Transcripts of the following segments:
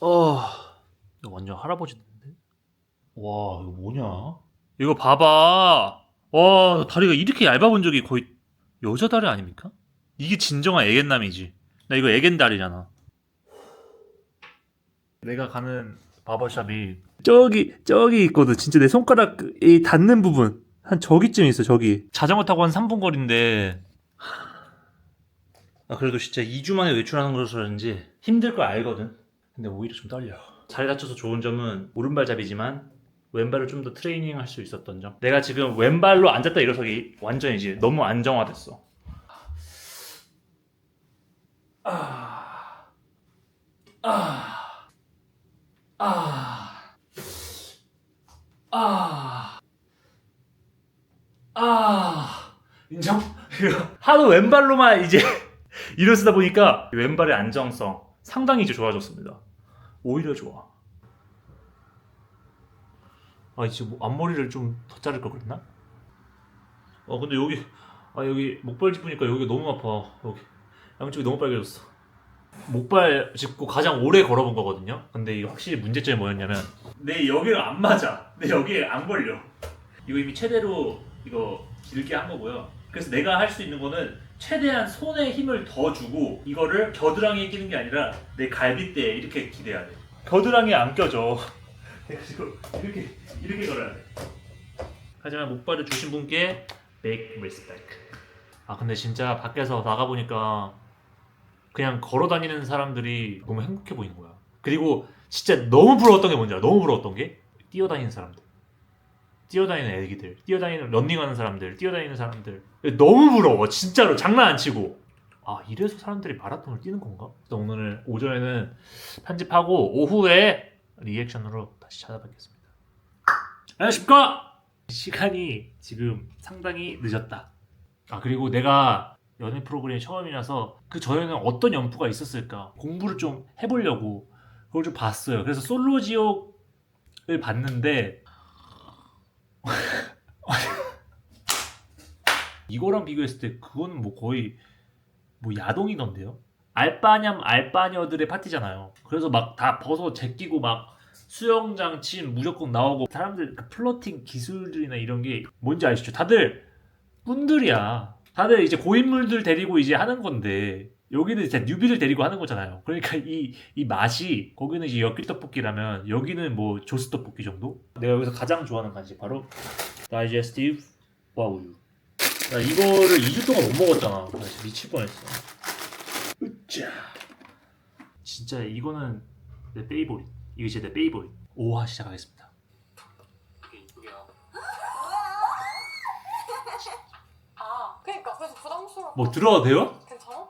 어, 이거 완전 할아버지인데? 와, 이거 뭐냐? 이거 봐봐. 와, 다리가 이렇게 얇아본 적이 거의 여자 다리 아닙니까? 이게 진정한 애견남이지. 나 이거 애견 다리잖아. 내가 가는 바버샵이 저기 저기 있거든. 진짜 내 손가락 이 닿는 부분 한 저기쯤 있어. 저기. 자전거 타고 한 3분 거리인데. 아 그래도 진짜 2주 만에 외출하는 거라서 그런지 힘들 걸 알거든. 근데 오히려 좀 떨려. 잘 다쳐서 좋은 점은 오른발잡이지만 왼발을 좀 더 트레이닝 할 수 있었던 점. 내가 지금 왼발로 앉았다 일어서기 완전 이제 너무 안정화됐어. 아, 아, 아, 아, 아, 인정? 하도 왼발로만 이제 일어서다 보니까 왼발의 안정성 상당히 이제 좋아졌습니다. 오히려 좋아. 아 이제 뭐 앞머리를 좀 더 자를 걸 그랬나? 어 근데 여기 아 여기 목발 짚으니까 여기 너무 아파 여기 양쪽이 너무 빨개졌어. 목발 짚고 가장 오래 걸어본 거거든요. 근데 확실히 문제점이 뭐였냐면 내 여기가 안 맞아. 내 여기에 안 걸려. 이거 이미 최대로 이거 길게 한 거고요. 그래서 내가 할 수 있는 거는 최대한 손에 힘을 더 주고 이거를 겨드랑이에 끼는 게 아니라 내 갈비대에 이렇게 기대야 돼. 겨드랑이에 안 껴져. 그래가지고 이렇게 이렇게 걸어야 돼. 하지만 목발을 주신 분께 big respect. 아 근데 진짜 밖에서 나가 보니까 그냥 걸어 다니는 사람들이 너무 행복해 보이는 거야. 그리고 진짜 너무 부러웠던 게 뭔지 알아? 너무 부러웠던 게 뛰어다니는 사람들. 뛰어다니는 애기들, 뛰어다니는 런닝하는 사람들, 뛰어다니는 사람들 너무 부러워 진짜로 장난 안 치고 아 이래서 사람들이 마라톤을 뛰는 건가? 그래서 오늘 오전에는 편집하고 오후에 리액션으로 다시 찾아뵙겠습니다. 안녕하십니까? 시간이 지금 상당히 늦었다. 아 그리고 내가 연애 프로그램이 처음이라서 그 전에는 어떤 연프가 있었을까 공부를 좀 해보려고 그걸 좀 봤어요. 그래서 솔로 지옥을 봤는데 이거랑 비교했을 때 그거는 뭐 거의 뭐 야동이던데요. 알바냠 알바녀들의 파티잖아요. 그래서 막 다 벗어 제끼고 막 수영장 침 무조건 나오고 사람들 그 플러팅 기술들이나 이런 게 뭔지 아시죠? 다들 꾼들이야. 다들 이제 고인물들 데리고 이제 하는 건데 여기는 진짜 뉴비를 데리고 하는 거잖아요. 그러니까 이, 이 맛이 거기는 이제 엽기 떡볶이라면 여기는 뭐 조스 떡볶이 정도? 내가 여기서 가장 좋아하는 간식 바로 다이제스티브 와우유. 나 이거를 2주 동안 못 먹었잖아. 나 진짜 미칠 뻔했어. 으짜. 진짜 이거는 내 페이보릿. 이게 진짜 내 페이보릿. 5화 시작하겠습니다. 아, 그러니까 그래서 부담스러워. 뭐 들어가도 돼요? 괜찮아?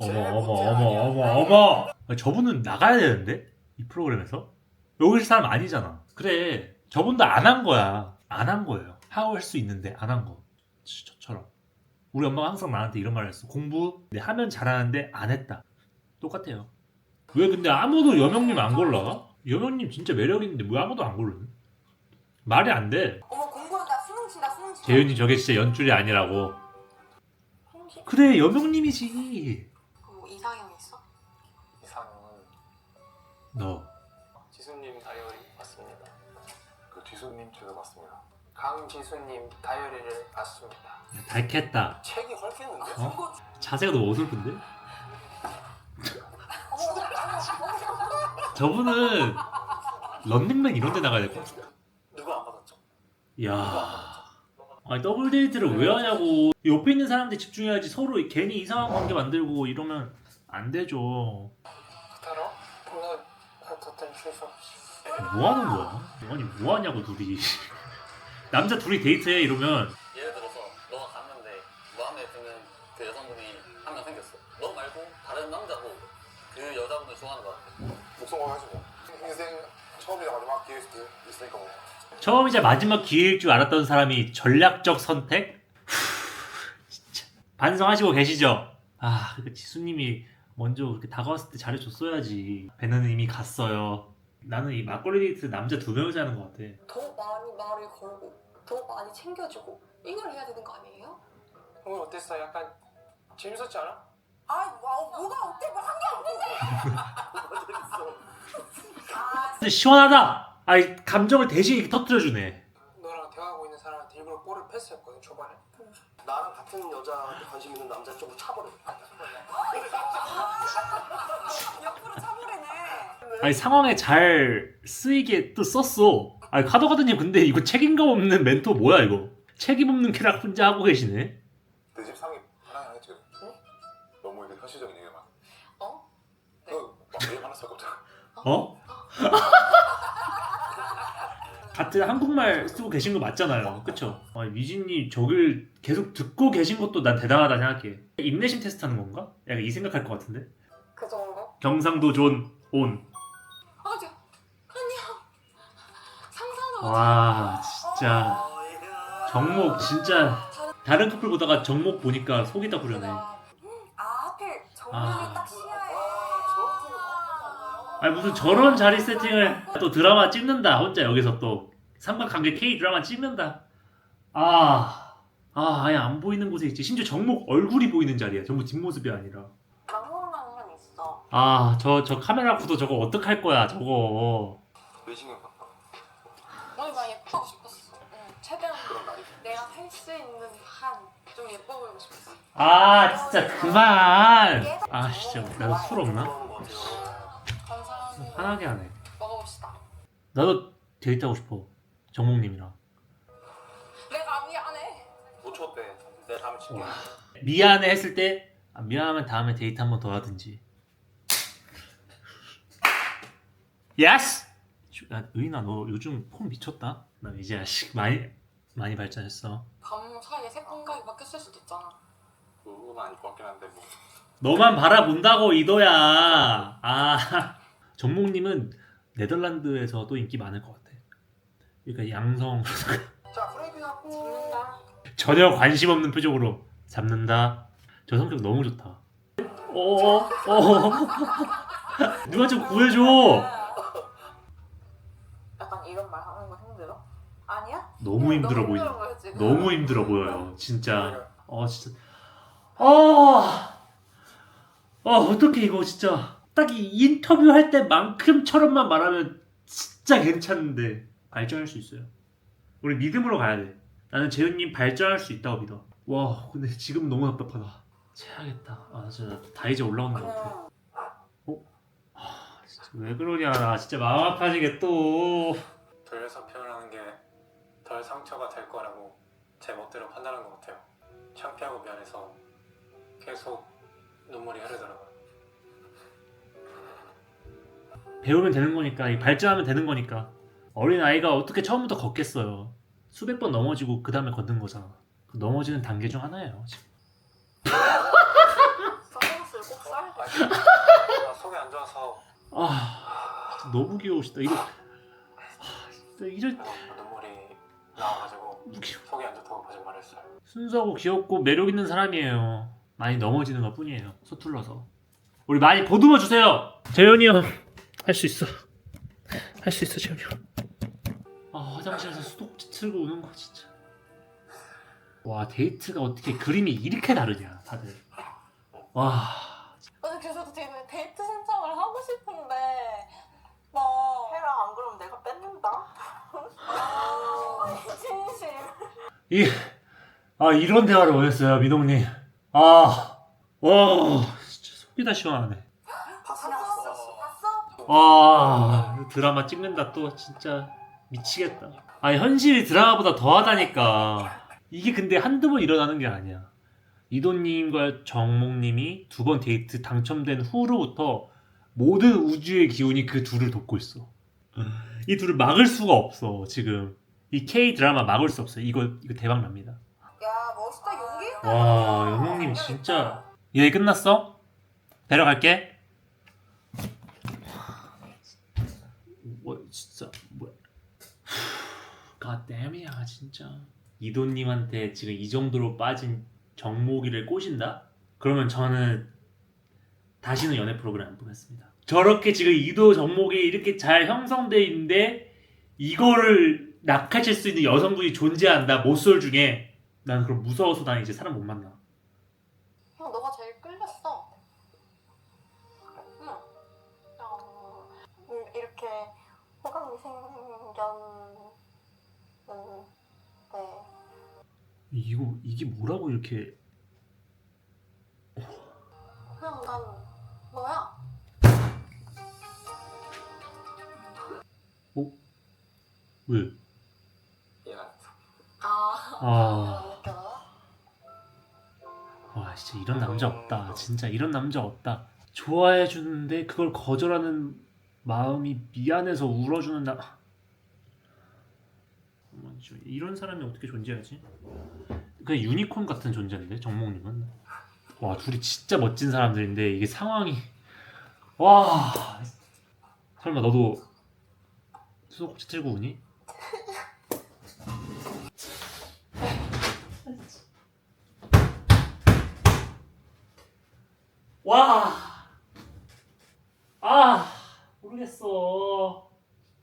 어머 어머 어머 어머 어머. 아니, 저분은 나가야 되는데 이 프로그램에서 여기 사람 아니잖아. 그래. 저분도 안 한 거야. 안 한 거예요. 하고 할 수 있는데 안 한 거. 저처럼. 우리 엄마가 항상 나한테 이런 말을 했어. 공부 내 하면 잘하는데 안 했다. 똑같아요. 왜 근데 아무도 여명님 안 골라? 여명님 진짜 매력 있는데 왜 아무도 안 고르는? 말이 안 돼. 어머 공부한다 수능 친다 수능 친다. 재윤이 저게 진짜 연줄이 아니라고. 그래 여명님이지. 뭐 이상형 있어? 이상형은 너. 강지수님 다이어리를 봤습니다. 달겠다. 책이 헐겠는데? 어? 자세가 너무 어설픈데? 저분은 런닝맨 이런 데 나가야 될 것 같아. 누가 안 받았죠? 이야. 아니 더블 데이트를 왜 하냐고. 옆에 있는 사람한테 집중해야지 서로 괜히 이상한 관계 만들고 이러면 안 되죠. 하여튼 취소. 뭐 하는 거야? 아니 뭐 하냐고 둘이. 남자 둘이 데이트해 이러면 예를 들어서 너가 갔는데 마음에 드는 그 여성분이 한 명 생겼어. 너 말고 다른 남자고 그 여자분을 좋아하는 것 같아. 복숭아 하시고 인생 처음이자 마지막 기회일 수도 있으니까 뭐. 처음이자 마지막 기회일 줄 알았던 사람이 전략적 선택? 후, 진짜 반성하시고 계시죠? 아, 그 지수님이 먼저 그렇게 다가왔을 때 잘해줬어야지. 배는 이미 갔어요. 나는 이 막걸리 데이트 남자 두 명이서 하는 것 같아. 더 많이 말을 걸고 더 많이 챙겨주고 이걸 해야 되는 거 아니에요? 오늘 어땠어? 약간 재밌었지 않아? 아, 와, 뭐가 어때? 뭐 한 게 없는데. 재밌어. 진짜 시원하다. 아이 감정을 대신 이렇게 터뜨려 주네. 너랑 대화하고 있는 사람한테 일부러 볼을 패스했거든 초반에 나랑 같은 여자한테 관심 있는 남자 쪽으로 차버려. 옆으로 차버리네. 아니 상황에 잘 쓰이게 또 썼어. 아니 카더가드님 근데 이거 책임감 없는 멘토 뭐야 이거? 책임 없는 캐락 혼자 하고 계시네. 내 집 상이 하나하나 지금. 너무 이렇게 현실적인 얘기만. 어? 그왜 만났어 갑자기? 어? 같은 한국말 쓰고 계신 거 맞잖아요. 그쵸? 아, 미진님 저길 계속 듣고 계신 것도 난 대단하다 생각해. 인내심 테스트 하는 건가? 약간 이 생각할 것 같은데? 그 정도? 경상도 존, 온. 와, 진짜. 정목 진짜. 다른 커플 보다가 정목 보니까 속이 다 부려네. 아 하필 정면이 아. 딱 시야에. 아니 무슨 저런 자리 세팅을 또 드라마 찍는다 혼자 여기서 또 삼각관계 K 드라마 찍는다 아, 아 아예 안 보이는 곳에 있지 심지어 정목 얼굴이 보이는 자리야 전부 뒷모습이 아니라 망망한 건 있어. 아 저 저 카메라 구도 저거 어떡할 거야 저거 왜 신경 바빠? 나 예쁘고 싶었어. 응, 최대한. 내가 할 수 있는 한 좀 예뻐 보이고 싶었어. 아 진짜 그만 아 진짜 나도 술 없나? 감사합니다. 화나게 하네 먹어봅시다. 나도 데이트하고 싶어 정목님이랑 내가 미안해. 5초 때. 내가 다음에 칠게. 와. 미안해 했을 때 아, 미안하면 다음에 데이트 한 번 더 하든지 예스! 야, 의인아 너 요즘 폼 미쳤다? 나 이제 아직 많이 많이 발전했어 밤 사이에 색감각이 바뀌었을 수도 있잖아. 그건 아닐 것 같긴 한데 뭐. 너만 바라본다고 이도야 아 정목님은 네덜란드에서도 인기 많을 것 같아 그러니까 양성 자 프레이드 잡고. 잡는다. 전혀 관심 없는 표정으로 잡는다 저 성격 너무 좋다 어, 어. 누가 좀 구해줘 약간 이런 말 하는 거 힘들어? 아니야? 너무 힘들어 너무 힘들어 보여, 지금. 너무 힘들어 보여요 진짜. 어 진짜. 아, 아 어떻게 이거 진짜. 딱 이 인터뷰 할 때만큼처럼만 말하면 진짜 괜찮은데 발전할 수 있어요. 우리 믿음으로 가야 돼. 나는 재훈님 발전할 수 있다고 믿어. 와 근데 지금 너무 답답하다. 채야겠다. 아 진짜 다 이제 올라오는 것 같아. 어? 아 진짜 왜 그러냐. 나 진짜 마음 아파지게 또. 게 덜 상처가 될 거라고 제 멋대로 판단한 것 같아요. 창피하고 미안해서 계속 눈물이 흐르더라고요. 배우면 되는 거니까 이 발전하면 되는 거니까 어린 아이가 어떻게 처음부터 걷겠어요? 수백 번 넘어지고 그 다음에 걷는 거잖아. 그 넘어지는 단계 중 하나예요 지금. 선글라스를 꼭 써야 돼. 아니 나 속이 안 좋아서. 아 진짜 너무 귀여우시다. 이거 아, 진짜 이런 뭐 눈물이 나와가지고 속이 안 좋다고 거짓말 했어요. 순수하고 귀엽고 매력 있는 사람이에요. 많이 넘어지는 것 뿐이에요. 서툴러서. 우리 많이 보듬어 주세요! 재현이 형 할 수 있어. 할 수 있어 재현이 형 아 화장실에서 수도 틀고 우는 거 진짜. 와 데이트가 어떻게 그림이 이렇게 다르냐 다들. 와 나는 그래서 되게 데이트 신청을 하고 싶은데 나 해라 안 그러면 내가 뺏는다. 아, 진심. 이, 아, 이런 대화를 원했어요, 미동님. 아, 와, 진짜 속이 다 시원하네. 봤어? 봤어? 와, 드라마 찍는다 또 진짜 미치겠다. 아, 현실이 드라마보다 더하다니까. 이게 근데 한두 번 일어나는 게 아니야. 이도님과 정목님이 두 번 데이트 당첨된 후로부터 모든 우주의 기운이 그 둘을 돕고 있어. 이 둘을 막을 수가 없어, 지금. 이 K 드라마 막을 수 없어요. 이거, 이거 대박 납니다. 야 멋있다 용기 있다. 와 영웅님 진짜 얘 끝났어? 데려갈게 뭐 진짜 뭐야 갓댐이야 진짜 이도님한테 지금 이 정도로 빠진 정목이를 꼬신다? 그러면 저는 다시는 연애 프로그램 안 보겠습니다 저렇게 지금 이도 정목이 이렇게 잘 형성돼 있는데 이거를 낙하실 수 있는 여성분이 존재한다 모쏠 중에 난 그럼 무서워서 난 이제 사람 못 만나. 형 너가 제일 끌렸어. 응. 어, 음, 이렇게 호감이 생겼는데. 이거 이게 뭐라고 이렇게. 그냥 난 너야. 어? 왜? 아. 아. 와 진짜 이런 남자 없다. 진짜 이런 남자 없다. 좋아해 주는데 그걸 거절하는 마음이 미안해서 울어주는 나. 이런 사람이 어떻게 존재하지? 그냥 유니콘 같은 존재인데 정몽님은. 와 둘이 진짜 멋진 사람들인데 이게 상황이 와 설마 너도 수도꼭지 틀고 우니? 와! 아! 모르겠어.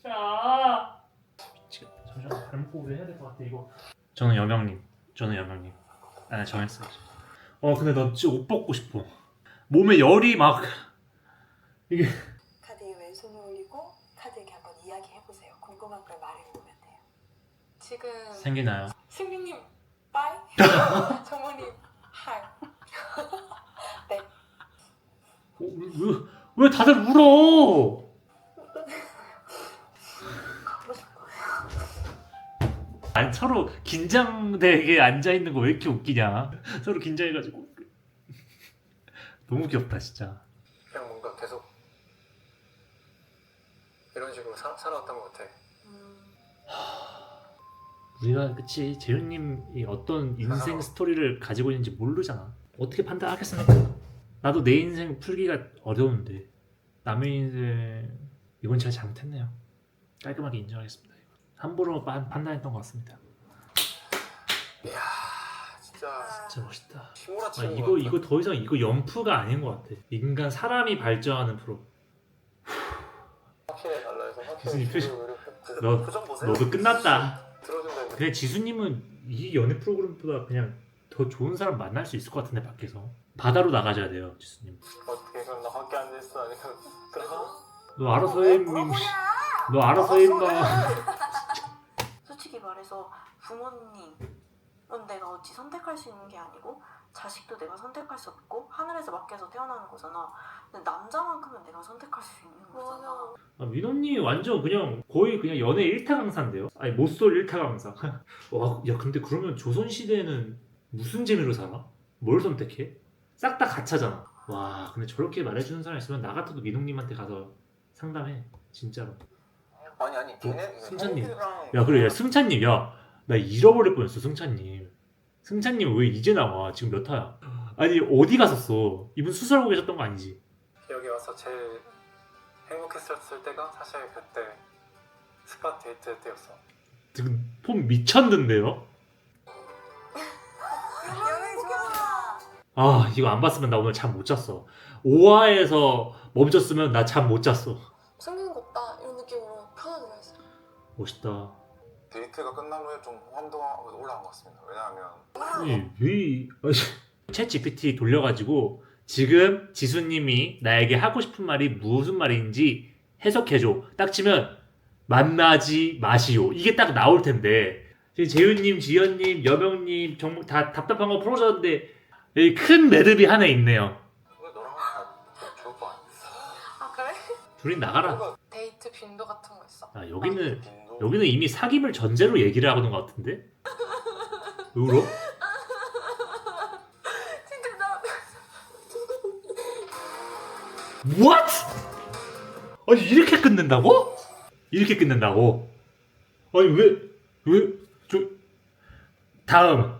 자! 미치겠다. 잠시만, 발목 보호를 해야 될 것 같아, 이거. 저는 여명님. 저는 여명님. 아, 정했어요. 어, 근데 나 진짜 옷 벗고 싶어. 몸에 열이 막. 이게. 카드에 왼손을 올리고 카드에게 한번 이야기해보세요. 궁금한 걸 말해보면 돼요. 지금 생기나요? 승민님 빠이. 정모님 하이. 어, 왜, 왜, 왜 다들 울어? 아니, 서로 긴장되게 앉아 있는 거 왜 이렇게 웃기냐? 서로 긴장해가지고. 너무 귀엽다, 진짜. 그냥 뭔가 계속 이런 식으로 사, 살아왔던 것 같아. 우리가 그치 재윤님이 어떤 인생 아. 스토리를 가지고 있는지 모르잖아 어떻게 판단하겠습니까 나도 내 인생 풀기가 어려운데 남의 인생 이건 제가 잘못했네요. 깔끔하게 인정하겠습니다 함부로 판- 판단했던 것 같습니다. 이야 진짜. 진짜 멋있다. 아, 이거. 이거 더 이상 이거 연프가 아닌 것 같아. 인간 사람이 발전하는 프로. 확실히 달라 해서 무슨 확실히 이 표정- 너 표정 보세요. 너도 끝났다. 들어준다 근데 지수님은 이 연애 프로그램보다 그냥 더 좋은 사람 만날 수 있을 것 같은데 밖에서 바다로 나가셔야 돼요 지수님 어떻게 그럼 나 밖에 앉아있어 아니면 그래서 너 알아서 해, 임미. 너 알아서 해, 임마. 솔직히 말해서 부모님은 내가 어찌 선택할 수 있는 게 아니고 자식도 내가 선택할 수 없고 하늘에서 맡겨서 태어나는 거잖아. 근데 남자만큼은 내가 선택할 수 있는 거잖아. 아, 민호님 완전 그냥 거의 그냥 연애 1타 강사인데요? 아니 모쏠 1타 강사. 와, 야 근데 그러면 조선 시대에는 무슨 재미로 살아? 뭘 선택해? 싹 다 가차잖아. 와, 근데 저렇게 말해주는 사람 있으면 나 같아도 민호님한테 가서 상담해. 진짜로. 아니 아니 걔네 승찬님. 야 그래, 야 승찬님, 야 나 잃어버릴 뻔했어, 승찬님. 승찬님 왜 이제 나와? 지금 몇 화야? 아니 어디 갔었어? 이분 수술하고 계셨던 거 아니지? 여기 와서 제일 행복했었을 때가 사실 그때 스팟 데이트 때였어 지금 폼 미쳤는데요? 아. 아 이거 안 봤으면 나 오늘 잠 못 잤어. 5화에서 멈췄으면 나 잠 못 잤어. 생긴 거 없다. 이런 느낌으로 편하게 했어. 멋있다. 데이트가 끝난 후에 좀 호감도가 올라간 것 같습니다. 왜냐하면 아니 왜 챗 GPT 돌려가지고 지금 지수님이 나에게 하고 싶은 말이 무슨 말인지 해석해줘. 딱 치면 만나지 마시오. 이게 딱 나올 텐데. 지금 재윤님, 지연님, 여명님 정말 다 답답한 거 풀어줬는데 여기 큰 매듭이 하나 있네요 근데 너랑 하면 좋을 거 아니야 아 그래? 둘이 나가라 데이트 빈도 같은 거 있어? 아 여기는 빈도 여기는 이미 사귐을 전제로 얘기를 하는 것 같은데? 왜 울어? 진짜 나 What? 아니 이렇게 끝낸다고? 이렇게 끝낸다고? 아니 왜 왜 저 다음